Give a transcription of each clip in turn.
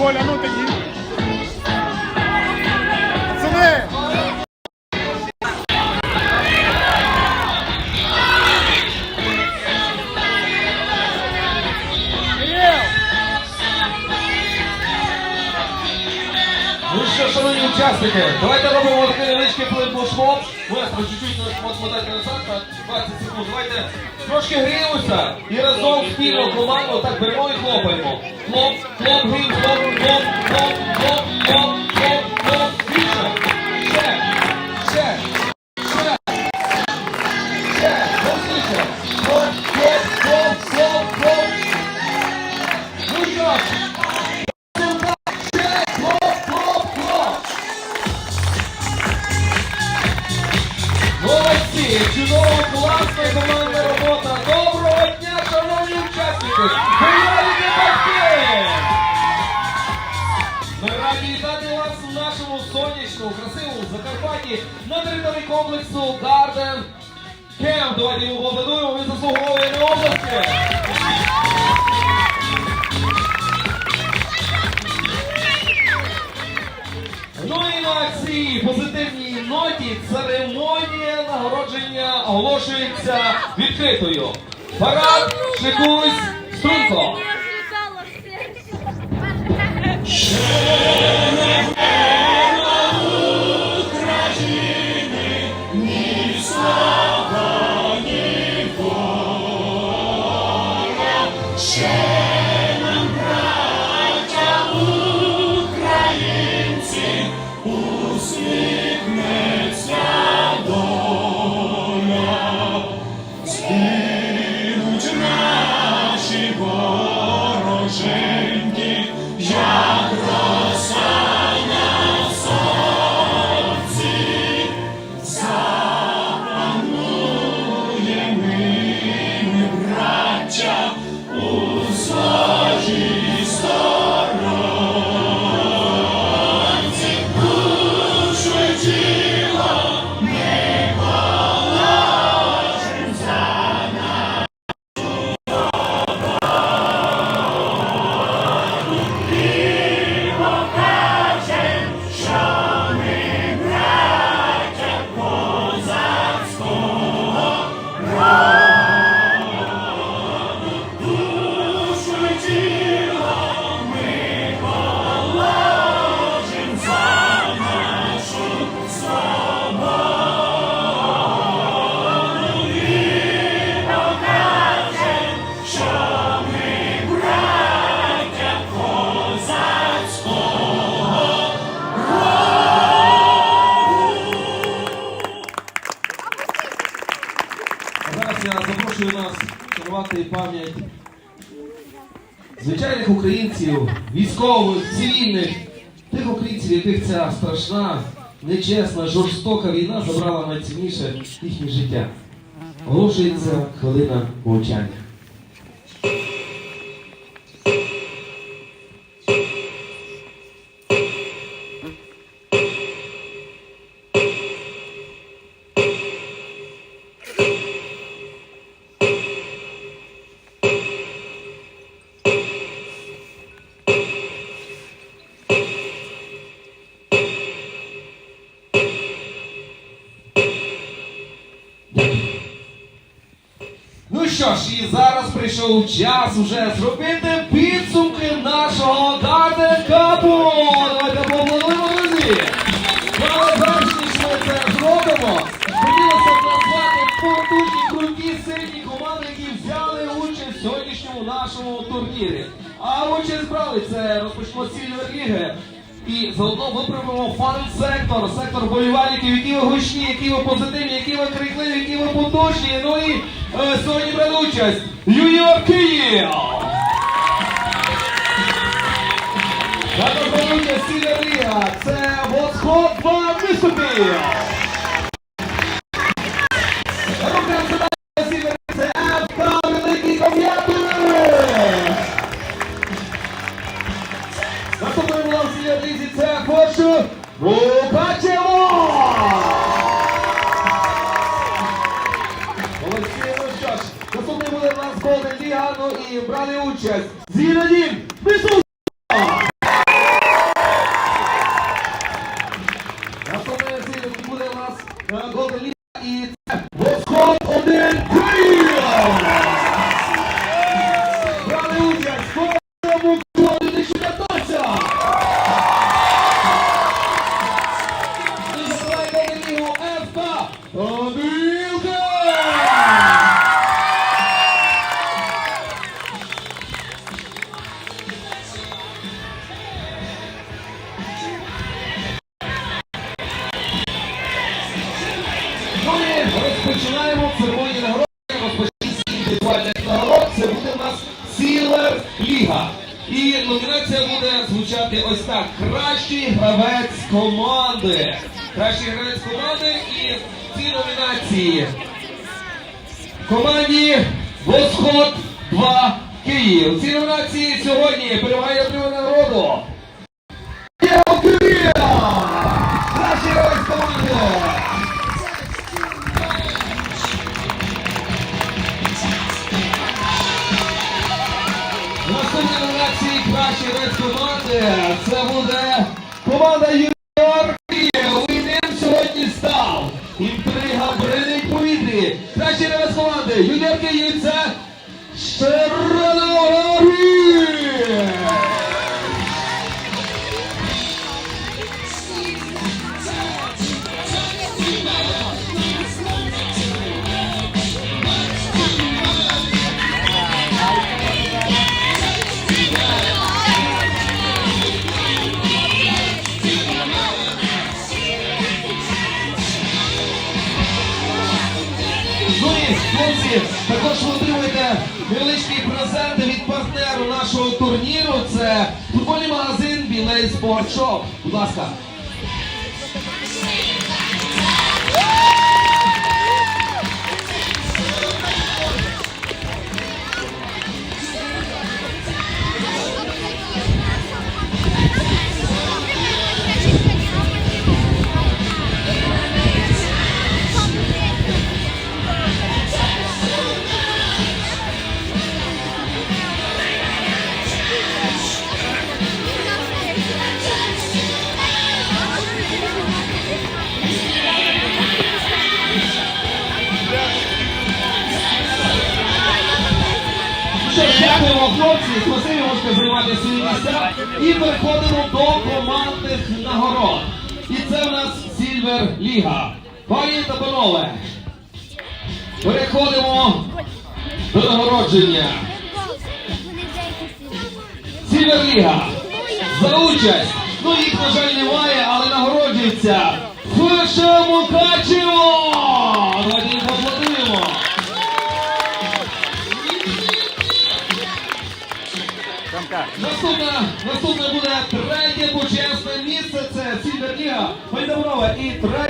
Коля, ну тоді. Пацани! Ну що, шановні учасники, давайте робимо такий невеличкий флешмоб. Маестро, чуть-чуть мотати назад на 20 секунд. Давайте трошки гріємося і разом спільно команду так беремо і хлопаємо. Love, love him, love, love, love. Нагородження оголошується відкритою. Парад, шикусь, струнко. Українців, військових, цивільних, тих українців, яких ця страшна, нечесна, жорстока війна забрала найцінніше їхнє життя. Оголошується хвилина мовчання. Що ж, і зараз прийшов час уже зробити підсумки нашого Гарден Капу. Давайте поаплодуємо, друзі. Найважніше ми це зробимо. Хотілося б назвати потужні, круті, сильні команди, які взяли участь в сьогоднішньому нашому турнірі. А участь брали це розпочнемо Сільвер Ліги. І заодно виправимо фан-сектор, сектор болівальників, які ви гучні, які ви позитивні, які ви крикливі, які ви потужні. Ну і сьогодні бере участь Юніор Київ! Також участь Сільвер Ліга. Це Восход 2 виступів. Ну і брали участь Зінадін Мисус! І номінація буде звучати ось так: Кращий гравець команди. Кращий гравець команди і в цій номінації команді Восход 2 Київ. В цій номінації сьогодні перемагає народу. Номінації кращий гравець команди. Це буде також ви отримуєте невеличкі презенти від партнеру нашого турніру. Це футбольний магазин Білей Спортшоп. Будь ласка. Хлопці, спасибі, можете займати свої місця. І переходимо до командних нагород. І це в нас Сільвер Ліга. Пані та панове, переходимо до нагородження. Сільвер Ліга. За участь. Ну їх, на жаль, немає, але нагороджується Фише Мукачево! Наступне, наступне буде третє почесне місце. Це Сільверніга Майдаврова і третє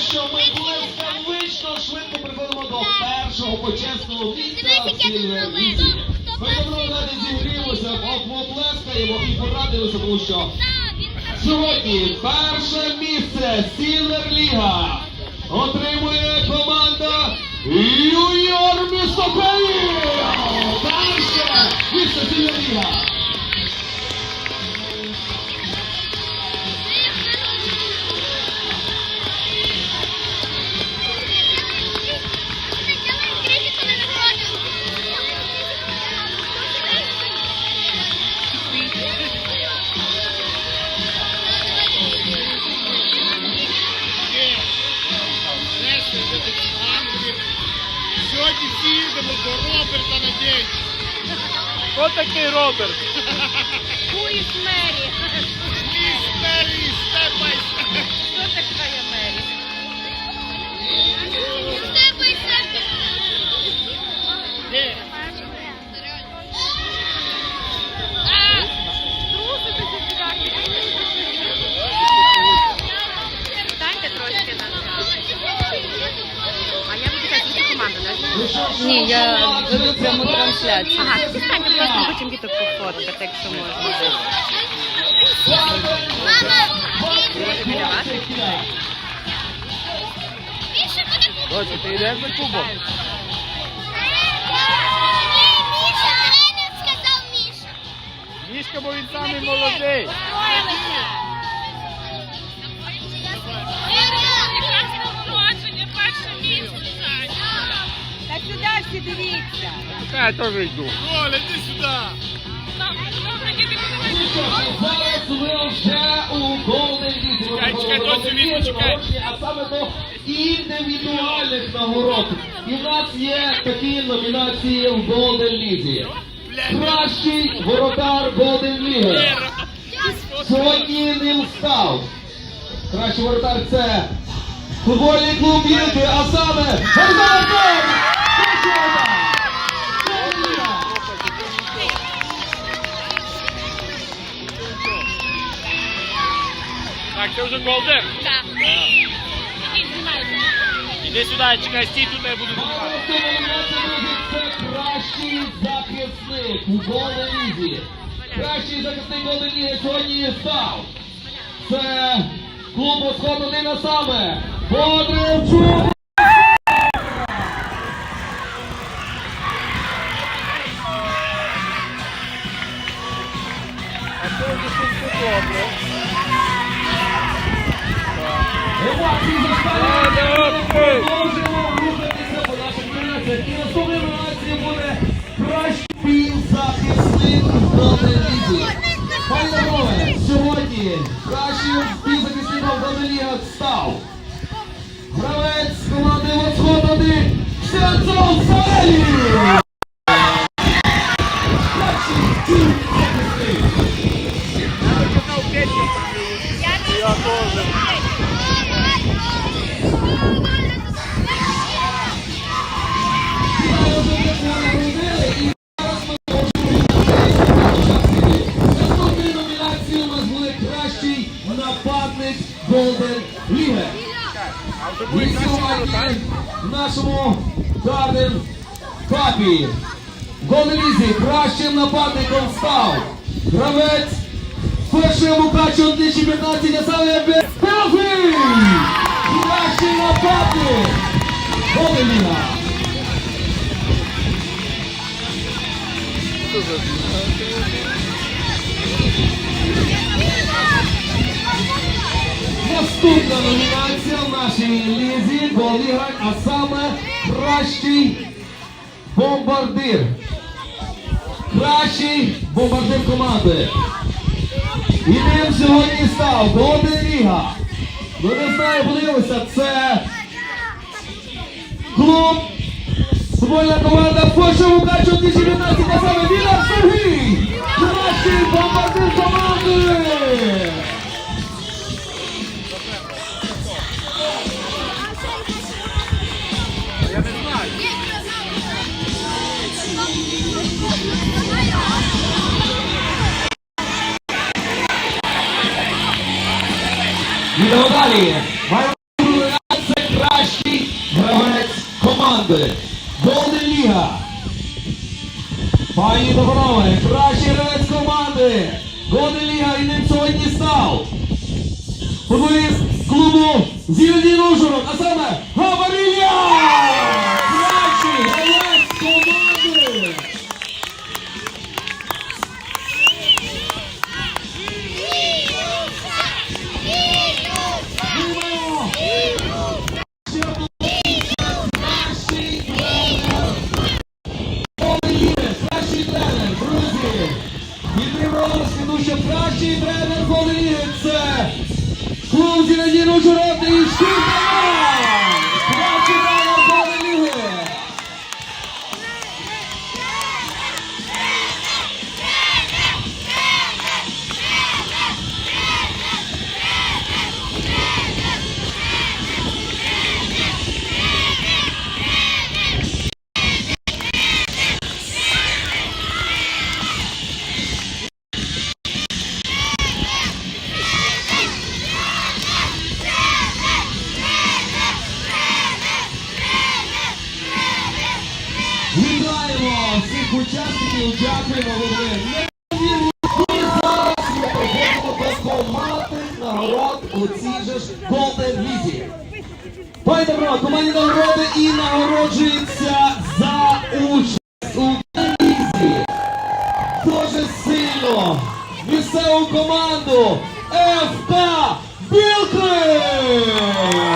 що ми блискавично швидко приходимо до першого почесного місця в Сілверлізі. Ми давно навіть зігрілися, поплескаємо і порадилися, тому що Сьогодні перше місце Сілверліга отримує команда Юніор місто Київ! Перше місце Сілверліга! Сьогодні всі їдемо до Роберта на день. Хто такий Роберт? Who is Ні, я веду пряму трансляцію. Ага, тоді станьте, будь ласка, потім діток пофоткати, якщо можна. Доці, ти йдеш на кубок? Мішка, бо він самий молодий. Всі дивіться. Я теж йду. Оля, іди сюди. Зараз ви вже у Golden League. Чекай, чекай, доцю, візьму, чекай. А саме до індивідуальних нагород. І в нас є такі номінації в Golden League. Кращий воротар Golden League. Сьогодні ним став. Кращий воротар це футбольний клуб Єлки, а саме Богдан Так, це вже голден. Так. Іди сюди, чекай, стій тут, я буду знімати. Це кращий захисник у Голлізі. Кращий захисник Голлізі сьогодні став. Це клуб Сходу Нина саме. Бодрівчук! Нападник вже буде І сьогодні в нашому Garden Cup Golden League кращим нападником став гравець першої Мукачу 2015 а саме Безпилфій! Кращий нападник League. Наступна номінація в нашій лізі Голігань, а саме кращий бомбардир. Кращий бомбардир команди. І ним сьогодні став Голden Ліга. Ну не знаю, подивилися, це клуб футбольна команда Польща Мукачу 2019, а саме Віна Сергій. Кращий бомбардир команди. Йдемо далі. Кращий гравець команди. Голден Ліга. Пані Доброве, кращий гравець команди. Голден Ліга і ним сьогодні став. Футболіст клубу Зілені Ужгород, а саме Гаварія! Учасників дякуємо, ви нагород у цій же ж Лізі. Пані Добро, командні нагороди і нагороджується за участь у лізі. Дуже сильно місцеву команду ФК Білки!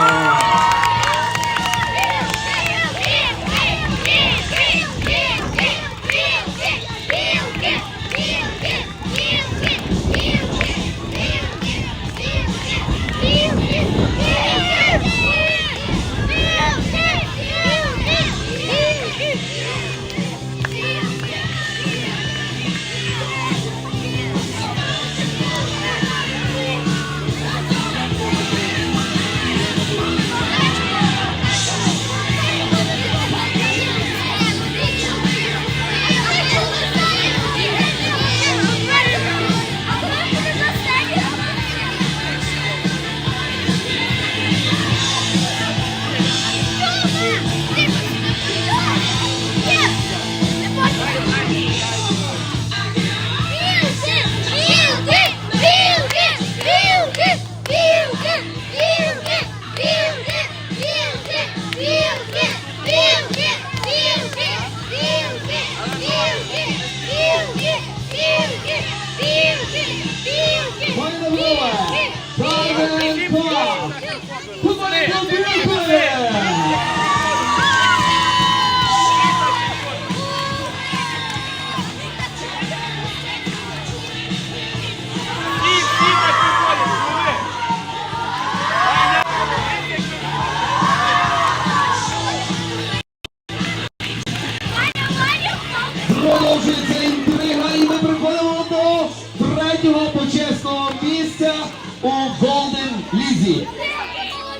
Продовжується інтрига і ми приходимо до третього почесного місця у Golden Лізі.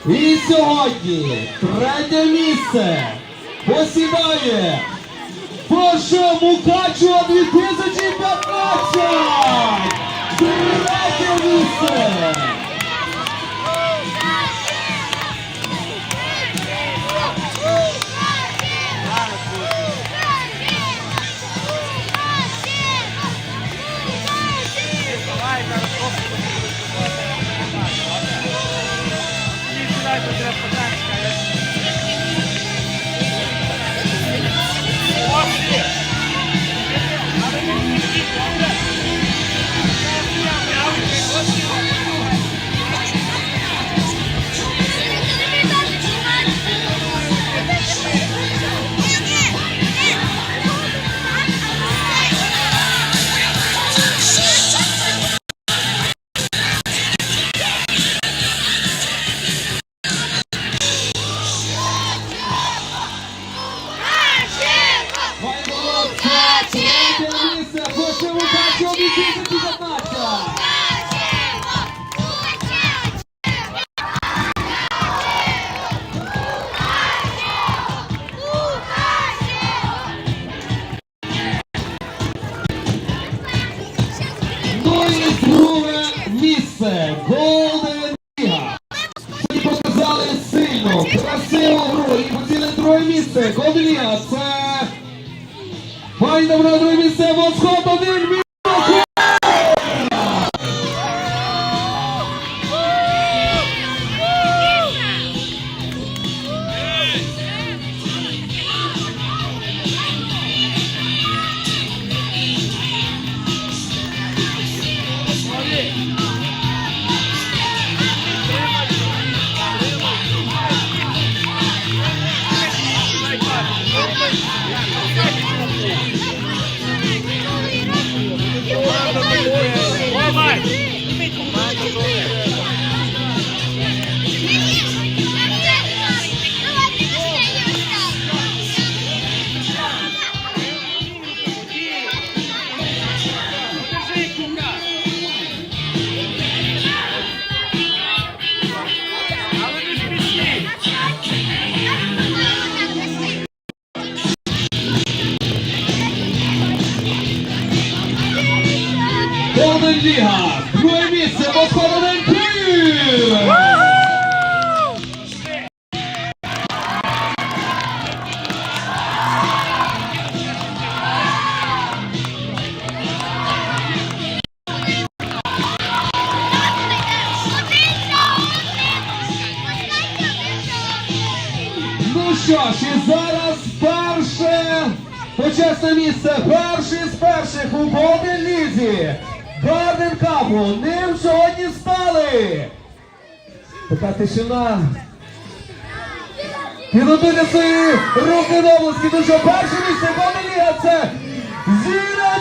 І сьогодні третє місце посідає Паша Мукачева 2015! Третє місце! Ні, сідай, тут треба কতদিন Golden Liga. Друге місце, Восход один тишина. Підготуйте свої руки в області, дуже перше місце Ліга це Зіна